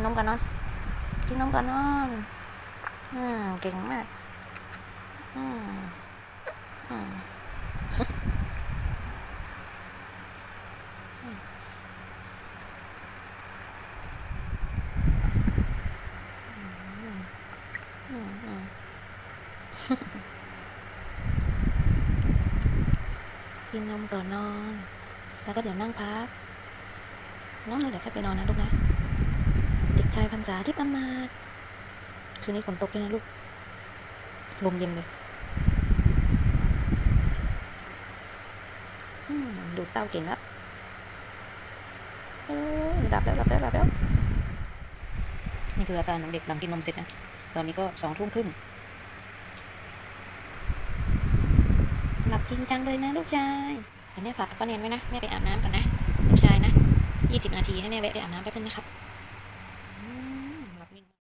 นนมก่อนนอน กินนมก่อนนอน อืม เก่งมาก อืม อืมกินนมก่อนนอน แล้วก็เดี๋ยวนั่งพักน้องเลยเดี๋ยวแค่ไปนอนนะลูกนะ ชายพันษาที่ประมาทคืนนี้ฝนตกด้วยนะลูก ลมเย็นเลยดูดเต้าเก่งแล้วดับแล้วดับแล้วดับแล้ว นี่คืออาการของเด็กหลังกินนมเสร็จนะ ตอนนี้ก็สองทุ่มครึ่งหลับจริงจังเลยนะลูกชายแต่แม่ฝากกับป้าเนียนไว้นะ แม่ไปอาบน้ำกันนะ ลูกชายนะยี่สิบนาทีให้แม่แวะไปอาบน้ำแป๊บนึงนะครับ